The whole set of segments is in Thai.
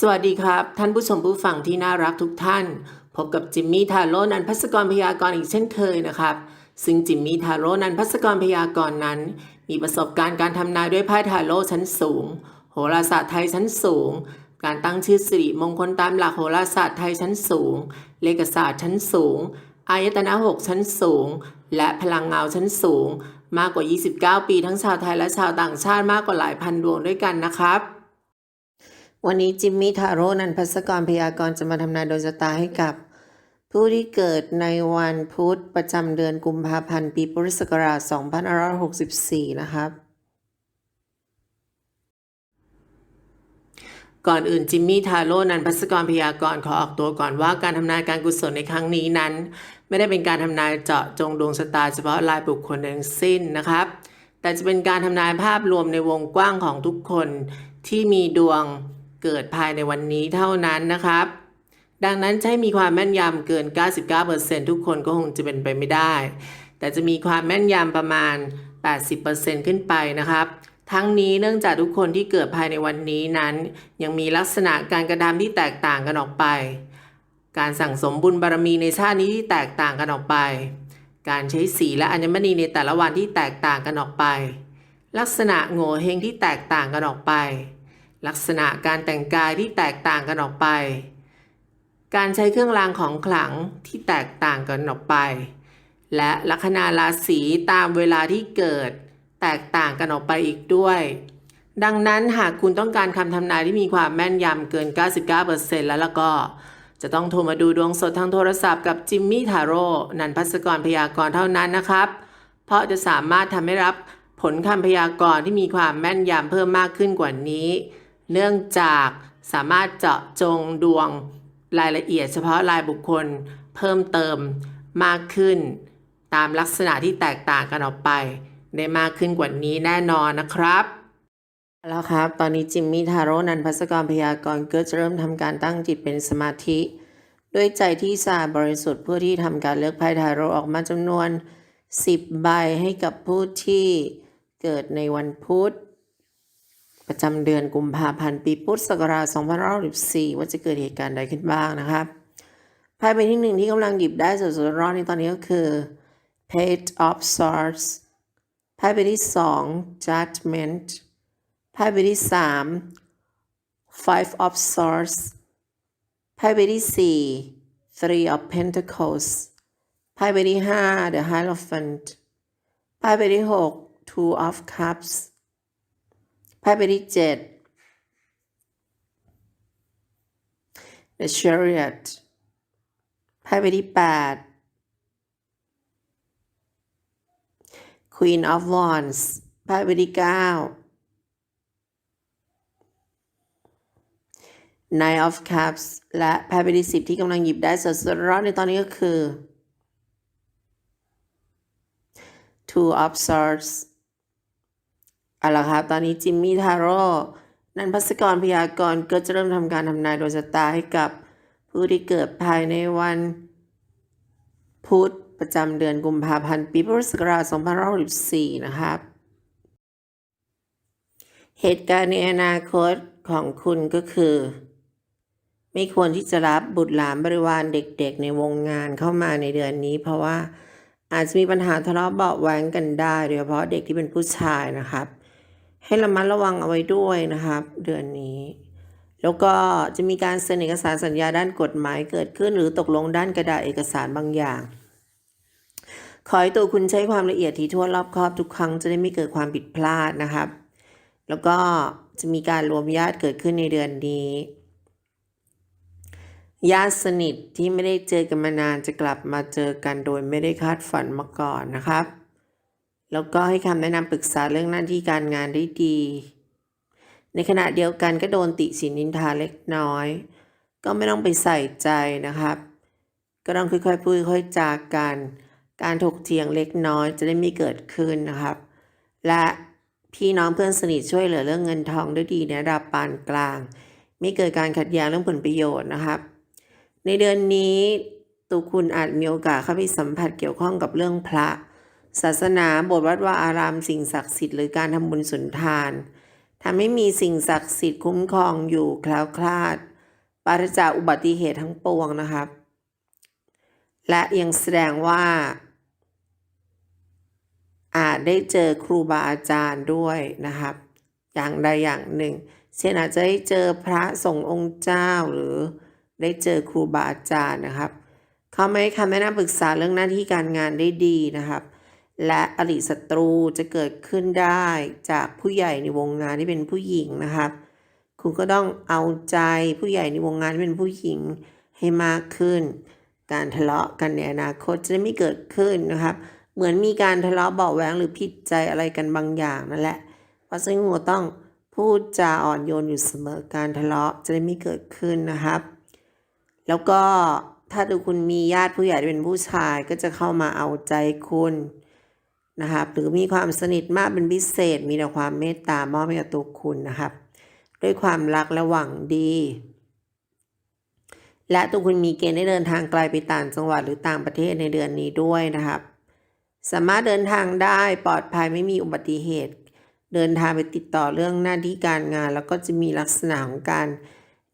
สวัสดีครับ ท่านผู้ชมผู้ฟังที่น่ารักทุกท่าน พบกับจิมมี่ทาโร่นันพัสกรพยากรณ์อีกเช่นเคยนะครับ ซึ่งจิมมี่ทาโร่นันพัสกรพยากรณ์นั้น มีประสบการณ์การทำนายด้วยไพ่ทาโร่ชั้นสูง โหราศาสตร์ไทยชั้นสูง การตั้งชื่อสิริมงคลตามหลักโหราศาสตร์ไทยชั้นสูง เลขศาสตร์ชั้นสูง อายตนะหกชั้นสูง และพลังเงาชั้นสูง มากกว่า 29 ปีทั้งชาวไทยและชาวต่างชาติมากกว่าหลายพันดวงด้วยกันนะครับ วันนี้จิมมี่ทาโร่นันพัสกรพยากรณ์จะมาทำนายโดนชะตาให้กับ ผู้ที่เกิดในวันพุธประจำเดือนกุมภาพันธ์ปีพุทธศักราช2564 นะครับ ก่อนอื่นจิมมี่ทาโร่นันพัสกรพยากรณ์ขอออกตัวก่อนว่าการทำนายการกุศลในครั้งนี้นั้น ไม่ได้เป็นการทำนายเจาะจงดวงชะตาเฉพาะรายบุคคลทั้งสิ้นนะครับ แต่จะเป็นการทำนายภาพรวมในวงกว้างของทุกคนที่มีดวง เกิดภายในวันนี้เท่านั้นนะครับ ดังนั้นให้มีความแม่นยำเกิน 99%ทุกคนก็คงจะเป็นไปไม่ได้ แต่จะมีความแม่นยำประมาณ 80%ขึ้นไปนะครับ ทั้งนี้เนื่องจากทุกคนที่เกิดภายในวันนี้นั้น ยังมีลักษณะการกระทำที่แตกต่างกันออกไป การสั่งสมบุญบารมีในชาตินี้ที่แตกต่างกันออกไป การใช้สีและอัญมณีในแต่ละวันที่แตกต่างกันออกไป ลักษณะโง่เฮงที่แตกต่างกันออกไป ลักษณะการแต่งกายที่แตกต่างกันออกไป การใช้เครื่องรางของขลังที่แตกต่างกันออกไป และลัคนาราศีตามเวลาที่เกิดแตกต่างกันออกไปอีกด้วย ดังนั้นหากคุณต้องการคำทำนายที่มีความแม่นยำเกิน 99%แล้วแล้วก็จะต้องโทรมาดูดวงสดทางโทรศัพท์กับจิมมี่ทาโร่นันพัสกรพยากรณ์เท่านั้นนะครับ เพราะจะสามารถทำให้รับผลคำพยากรณ์ที่มีความแม่นยำเพิ่มมากขึ้นกว่านี้ เนื่องจากสามารถเจาะจงดวงรายละเอียดเฉพาะรายบุคคลเพิ่มเติมมากขึ้น ตามลักษณะที่แตกต่างกันออกไป ได้มากขึ้นกว่านี้แน่นอนนะครับ แล้วครับ ตอนนี้จิมมี่ทาโร่นันพัสกรพยากรณ์ก็จะเริ่มทำการตั้งจิตเป็นสมาธิ ด้วยใจที่สะอาดบริสุทธิ์เพื่อที่ทำการเลือกไพ่ทาโร่ออกมาจำนวน 10 ใบให้กับผู้ที่เกิดในวันพุธ ประจำเดือนกุมภาพันธ์ปีพุทธศักราช2564ว่าจะเกิดเหตุการณ์ใดขึ้นบ้างนะครับไพ่ใบที่หนึ่งที่กำลังหยิบได้สดๆร้อนๆในตอนนี้ก็คือ Page of Swords ไพ่ใบที่สอง Judgment ไพ่ใบที่สาม Five of Swords ไพ่ใบที่สี่ Three of Pentacles ไพ่ใบที่ห้า The Hierophant ไพ่ใบที่หก Two of Cups ไพ่ใบที่เจ็ด The Chariot ไพ่ใบที่แปด Queen of Wands ไพ่ใบที่เก้า Nine of Cups และไพ่ใบที่สิบที่กำลังหยิบได้สดๆร้อนในตอนนี้ก็คือ Two of Swords เอาละครับ ตอนนี้จิมมี่ทาโร่นันพัสกรพยากรณ์ก็จะเริ่มทำการทำนายดวงชะตาให้กับผู้ที่เกิดภายในวัน พุธประจำเดือนกุมภาพันธ์ปีพุทธศักราช2564 นะครับ เหตุการณ์ในอนาคตของคุณก็คือ ไม่ควรที่จะรับบุตรหลานบริวารเด็กๆ ในวงงานเข้ามาในเดือนนี้ เพราะว่าอาจจะมีปัญหาทะเลาะเบาะแว้งกันได้โดยเฉพาะเด็กที่เป็นผู้ชายนะครับ ให้ระมัดระวังเอาไว้ด้วยนะครับ เดือนนี้ แล้วก็จะมีการเซ็นเอกสารสัญญาด้านกฎหมายเกิดขึ้นหรือตกลงด้านกระดาษเอกสารบางอย่าง ขอให้ตัวคุณใช้ความละเอียดถี่ถ้วนรอบคอบทุกครั้งจะได้ไม่เกิดความผิดพลาดนะครับ แล้วก็จะมีการรวมญาติเกิดขึ้นในเดือนนี้ญาติสนิทที่ไม่ได้เจอกันมานานจะกลับมาเจอกันโดยไม่ได้คาดฝันมาก่อนนะครับ แล้วก็ให้คำแนะนำปรึกษาเรื่องหน้าที่การงานได้ดี ในขณะเดียวกันก็โดนติสินนินทาเล็กน้อย ก็ไม่ต้องไปใส่ใจนะครับ ก็ต้องค่อยๆพูดค่อยจากกัน การถกเถียงเล็กน้อยจะได้ไม่เกิดขึ้นนะครับ และพี่น้องเพื่อนสนิทช่วยเหลือเรื่องเงินทองได้ดีในระดับปานกลาง ไม่เกิดการขัดแย้งเรื่องผลประโยชน์นะครับ ในเดือนนี้ตัวคุณอาจมีโอกาสเข้าไปสัมผัสเกี่ยวข้องกับเรื่องพระ ศาสนาบสถ์วัดวาอารามสิ่งศักดิ์สิทธิ์หรือการทำบุญสุนทานทำให้มีสิ่งศักดิ์สิทธิ์คุ้มครองอยู่แคล้วคลาดปราศจากอุบัติเหตุทั้งปวงนะครับ และยังแสดงว่า อาจได้เจอครูบาอาจารย์ด้วยนะครับ อย่างใดอย่างหนึ่ง เช่นอาจจะได้เจอพระสงฆ์องค์เจ้าหรือได้เจอครูบาอาจารย์นะครับ เขาไม่ให้คำแนะนำปรึกษาเรื่องหน้าที่การงานได้ดีนะครับ และอริศัตรูจะเกิดขึ้นได้จากผู้ใหญ่ในวงงานที่เป็นผู้หญิงนะครับคุณก็ต้องเอาใจผู้ใหญ่ในวงงานที่เป็นผู้หญิงให้มากขึ้น การทะเลาะกันในอนาคตจะไม่เกิดขึ้นนะครับเหมือนมีการทะเลาะเบาแหวงหรือผิดใจอะไรกันบางอย่างนั่นแหละ เพราะฉะนั้นคุณต้องพูดจาอ่อนโยนอยู่เสมอการทะเลาะจะได้ไม่เกิดขึ้นนะครับ แล้วก็ถ้าดูคุณมีญาติผู้ใหญ่ที่เป็นผู้ชายก็จะเข้ามาเอาใจคุณ นะครับหรือมีความสนิทมากเป็นพิเศษ มีแต่ความเมตตามอบให้กับตัวคุณนะครับ ด้วยความรักและหวังดี และตัวคุณมีเกณฑ์ได้เดินทางไกลไปต่างจังหวัดหรือต่างประเทศในเดือนนี้ด้วยนะครับ สามารถเดินทางได้ปลอดภัยไม่มีอุบัติเหตุ เดินทางไปติดต่อเรื่องหน้าที่การงาน แล้วก็จะมีลักษณะของการ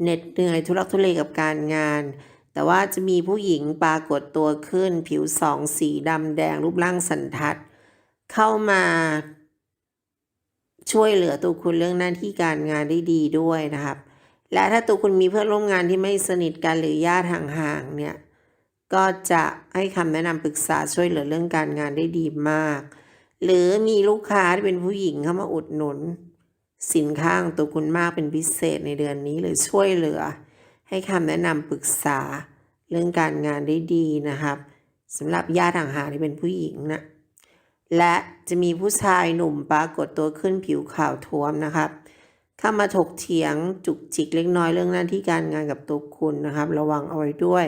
เหน็ดเหนื่อยทุรักทุเลกับการงาน แต่ว่าจะมีผู้หญิงปรากฏตัวขึ้น ผิวสองสีดำแดงรูปร่างสันทัด เข้ามาช่วยเหลือตัวคุณเรื่องหน้าที่การงานได้ดีด้วยนะครับ และถ้าตัวคุณมีเพื่อนร่วมงานที่ไม่สนิทกันหรือญาติห่างๆเนี่ยก็จะให้คำแนะนำปรึกษาช่วยเหลือเรื่องการงานได้ดีมาก หรือมีลูกค้าที่เป็นผู้หญิงเข้ามาอุดหนุน สินค้าของตัวคุณมากเป็นพิเศษในเดือนนี้หรือช่วยเหลือ ให้คำแนะนำปรึกษาเรื่องการงานได้ดีนะครับสำหรับญาติห่างๆที่เป็นผู้หญิงนะ และจะมีผู้ชายหนุ่มปรากฏตัวขึ้นผิวขาวท้วมนะครับเข้ามาถกเถียงจุกจิกเล็กน้อยเรื่องหน้าที่การงานกับตัวคุณนะครับ ระวังเอาไว้ด้วย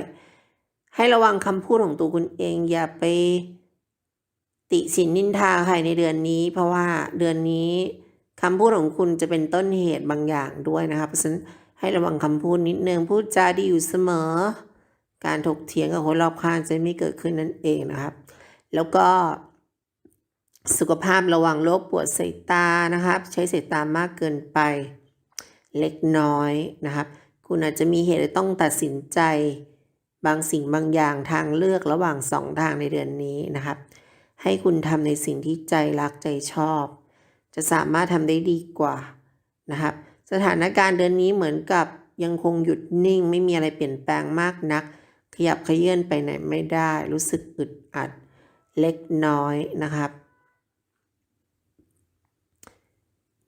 ให้ระวังคำพูดของตัวคุณเองอย่าไปติฉินนินทาใครในเดือนนี้ เพราะว่าเดือนนี้คำพูดของคุณจะเป็นต้นเหตุบางอย่างด้วยนะครับเพราะฉะนั้นให้ระวังคำพูดนิดนึงพูดจาดีอยู่เสมอ การถกเถียงกับคนรอบข้างจะไม่เกิดขึ้นนั่นเองนะครับ แล้วก็ สุขภาพระวังโรคปวดสายตานะครับ ใช้สายตามากเกินไปเล็กน้อยนะครับ คุณอาจจะมีเหตุต้องตัดสินใจ บางสิ่งบางอย่างทางเลือกระหว่างสองทางในเดือนนี้นะครับ ให้คุณทำในสิ่งที่ใจรักใจชอบ จะสามารถทำได้ดีกว่านะครับ สถานการณ์เดือนนี้เหมือนกับยังคงหยุดนิ่ง ไม่มีอะไรเปลี่ยนแปลงมากนัก ขยับเขยื่อนไปไหนไม่ได้ รู้สึกอึดอัดเล็กน้อยนะครับ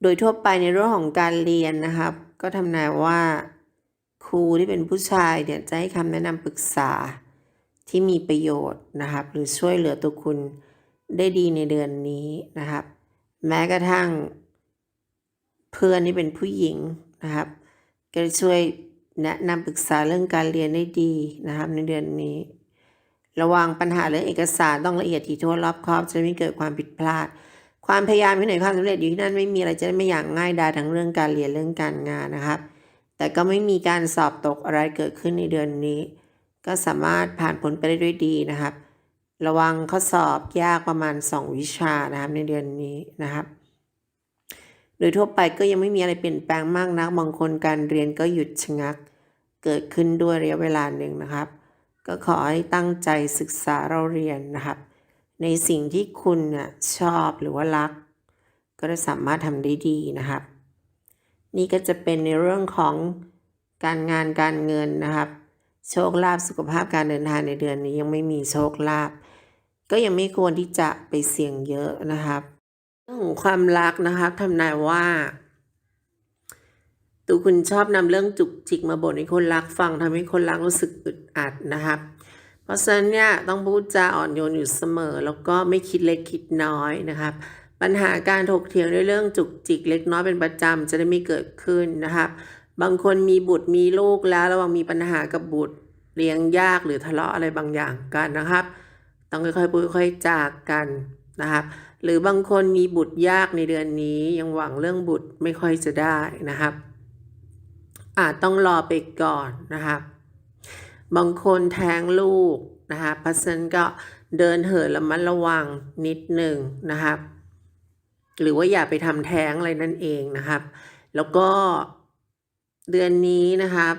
โดยทั่วไปในเรื่องของการเรียนนะครับ ก็ทำนายว่า ครูที่เป็นผู้ชายเนี่ยจะให้คำแนะนำปรึกษาที่มีประโยชน์นะครับ หรือช่วยเหลือตัวคุณได้ดีในเดือนนี้นะครับ แม้กระทั่ง เพื่อนที่เป็นผู้หญิงนะครับ ก็จะช่วยแนะนำปรึกษาเรื่องการเรียนได้ดีนะครับ ในเดือนนี้ ระวังปัญหาเรื่องเอกสารต้องละเอียดถี่ถ้วนรอบคอบจะไม่เกิดความผิดพลาด ความพยายามที่ไหนความสำเร็จอยู่ที่นั่นไม่มีอะไรจะได้ไม่อย่างง่ายดายทั้งเรื่องการเรียนเรื่องการงานนะครับ แต่ก็ไม่มีการสอบตกอะไรเกิดขึ้นในเดือนนี้ ก็สามารถผ่านผลไปได้ด้วยดีนะครับ ระวังข้อสอบยากประมาณ 2 วิชานะครับในเดือนนี้นะครับ โดยทั่วไปก็ยังไม่มีอะไรเปลี่ยนแปลงมากนักบางคนการเรียนก็หยุดชะงัก เกิดขึ้นด้วยระยะเวลาหนึ่งนะครับ ก็ขอให้ตั้งใจศึกษาเราเรียนนะครับ ในสิ่งที่คุณน่ะชอบหรือว่ารัก ก็จะสามารถทำได้ดีนะครับ นี่ก็จะเป็นในเรื่องของการงานการเงินนะครับ โชคลาภสุขภาพการเดินทางในเดือนนี้ยังไม่มีโชคลาภก็ยังไม่ควรที่จะไปเสี่ยงเยอะนะครับเรื่องของความรักนะครับทำนายว่าตัวคุณชอบนำเรื่องจุกจิกมาบ่นให้คนรักฟังทำให้คนรักรู้สึกอึดอัดนะครับ เพราะฉะนั้นเนี่ยต้องพูดจาอ่อนโยนอยู่เสมอ แล้วก็ไม่คิดเล็กคิดน้อยนะครับ ปัญหาการถกเถียงด้วยเรื่องจุกจิกเล็กน้อยเป็นประจำจะได้ไม่เกิดขึ้นนะครับ บางคนมีบุตรมีลูกแล้วระวังมีปัญหากับบุตรเลี้ยงยากหรือทะเลาะอะไรบางอย่างกันนะครับ ต้องค่อยๆพูดค่อยๆจากกันนะครับหรือบางคนมีบุตรยากในเดือนนี้ยังหวังเรื่องบุตรไม่ค่อยจะได้นะครับอาจต้องรอไปก่อนนะครับ บางคนแท้งลูกนะคะเพราะฉะนั้นก็เดินเหินระมัดระวังนิดหนึ่งนะครับ หรือว่าอย่าไปทำแท้งอะไรนั่นเองนะครับ แล้วก็เดือนนี้นะครับ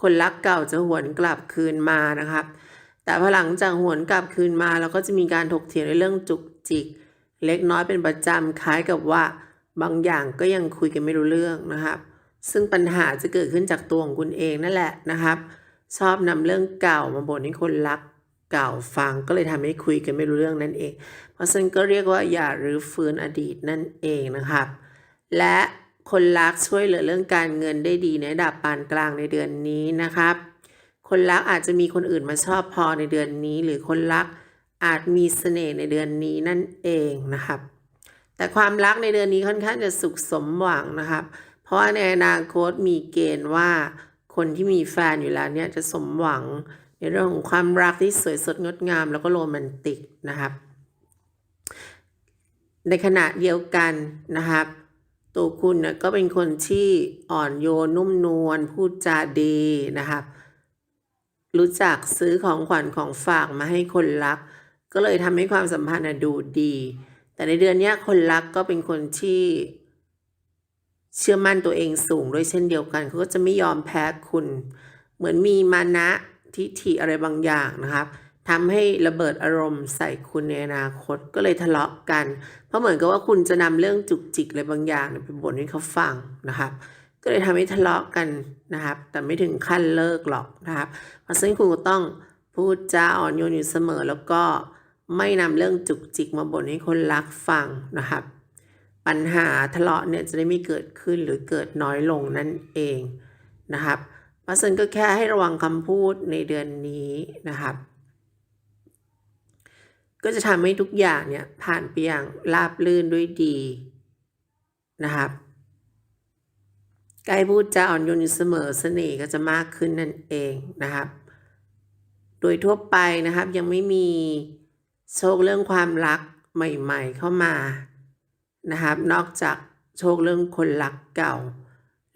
คนรักเก่าจะหวนกลับคืนมานะครับ แต่พอหลังจากหวนกลับคืนมาเราก็จะมีการถกเถียงในเรื่องจุกจิก เล็กน้อยเป็นประจำคล้ายกับว่าบางอย่างก็ยังคุยกันไม่รู้เรื่องนะครับ ซึ่งปัญหาจะเกิดขึ้นจากตัวของคุณเองนั่นแหละนะครับ ชอบนำเรื่องเก่ามาบ่นให้คนรักเก่าฟังก็เลยทำให้คุยกันไม่รู้เรื่องนั่นเอง เพราะฉะนั้นก็เรียกว่าอย่ารื้อฟื้นอดีตนั่นเองนะครับ และคนรักช่วยเหลือเรื่องการเงินได้ดีในระดับปานกลางในเดือนนี้นะครับ คนรักอาจจะมีคนอื่นมาชอบพอในเดือนนี้ หรือคนรักอาจมีเสน่ห์ในเดือนนี้นั่นเองนะครับ แต่ความรักในเดือนนี้ค่อนข้างจะสุขสมหวังนะครับ เพราะในอนาคตมีเกณฑ์ว่า คนที่มีแฟนอยู่แล้วเนี่ยจะสมหวังในเรื่องของความรักที่สวยสดงดงาม แล้วก็โรแมนติกนะครับ ในขณะเดียวกันนะครับ ตัวคุณนะก็เป็นคนที่อ่อนโยนนุ่มนวลพูดจาดีนะครับ รู้จักซื้อของขวัญของฝากมาให้คนรัก ก็เลยทำให้ความสัมพันธ์ดูดี แต่ในเดือนนี้คนรักก็เป็นคนที่ เชื่อมั่นตัวเองสูงด้วยเช่นเดียวกัน เขาก็จะไม่ยอมแพ้คุณ เหมือนมีมานะทิฐิอะไรบางอย่างนะครับทำให้ระเบิดอารมณ์ใส่คุณในอนาคตก็เลยทะเลาะกัน เพราะเหมือนกับว่าคุณจะนำเรื่องจุกจิกอะไรบางอย่างไปบ่นให้เขาฟังนะครับ ก็เลยทำให้ทะเลาะกันนะครับ แต่ไม่ถึงขั้นเลิกหรอกนะครับเพราะฉะนั้นคุณก็ต้องพูดจาอ่อนโยนอยู่เสมอแล้วก็ไม่นำเรื่องจุกจิกมาบ่นให้คนรักฟังนะครับ ปัญหาทะเลาะเนี่ยจะได้ไม่เกิดขึ้นหรือเกิดน้อยลงนั่นเองนะครับเพราะฉะนั้นก็แค่ให้ระวังคำพูดในเดือนนี้นะครับ ก็จะทำให้ทุกอย่างเนี่ยผ่านไปอย่างราบรื่นด้วยดีนะครับใกล้พูดจาอ่อนโยนเสมอเสน่ห์ก็จะมากขึ้นนั่นเองนะครับ โดยทั่วไปนะครับยังไม่มีโชคเรื่องความรักใหม่ ๆ เข้ามา นะครับ นอกจากโชคเรื่องคนรักเก่า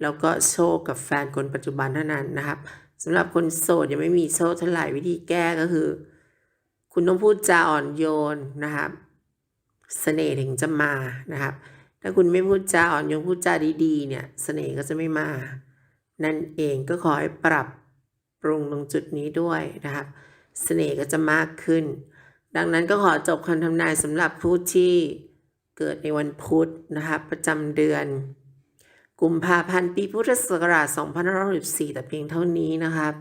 แล้วก็โชคกับแฟนคนปัจจุบันเท่านั้นนะครับสำหรับคนโสดยังไม่มีโชคเท่าไหร่วิธีแก้ก็คือ คุณต้องพูดจาอ่อนโยนนะครับเสน่ห์ถึงจะมานะครับ ถ้าคุณไม่พูดจาอ่อนโยนพูดจาดีๆ เนี่ยเสน่ห์ก็จะไม่มา นั่นเองก็ขอให้ปรับปรุงตรงจุดนี้ด้วยนะครับเสน่ห์ก็จะมากขึ้น ดังนั้นก็ขอจบคำทำนายสำหรับผู้ที่ เกิดในวันพุธนะครับประจำเดือน กุมภาพันธ์ปีพุทธศักราช2564แต่เพียงเท่านี้นะครับ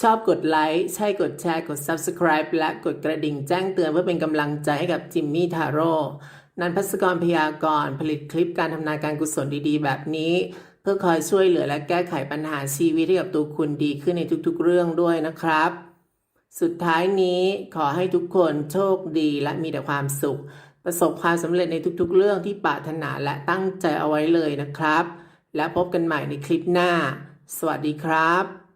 ชอบกดไลค์ใช่กดแชร์กด Subscribe และกดกระดิ่งแจ้งเตือนเพื่อเป็นกำลังใจให้กับจิมมี่ทาโร่นันพัสกรพยากรณ์ผลิตคลิปการทำนายการกุศลดีๆ แบบนี้ เพื่อคอยช่วยเหลือและแก้ไขปัญหาชีวิตให้กับตัวคุณดีขึ้นในทุกๆเรื่องด้วยนะครับ สุดท้ายนี้ขอให้ทุกคนโชคดีและมีแต่ความสุข ประสบความสำเร็จในทุกๆ เรื่องที่ปรารถนาและตั้งใจเอาไว้เลยนะครับ และพบกันใหม่ในคลิปหน้า สวัสดีครับ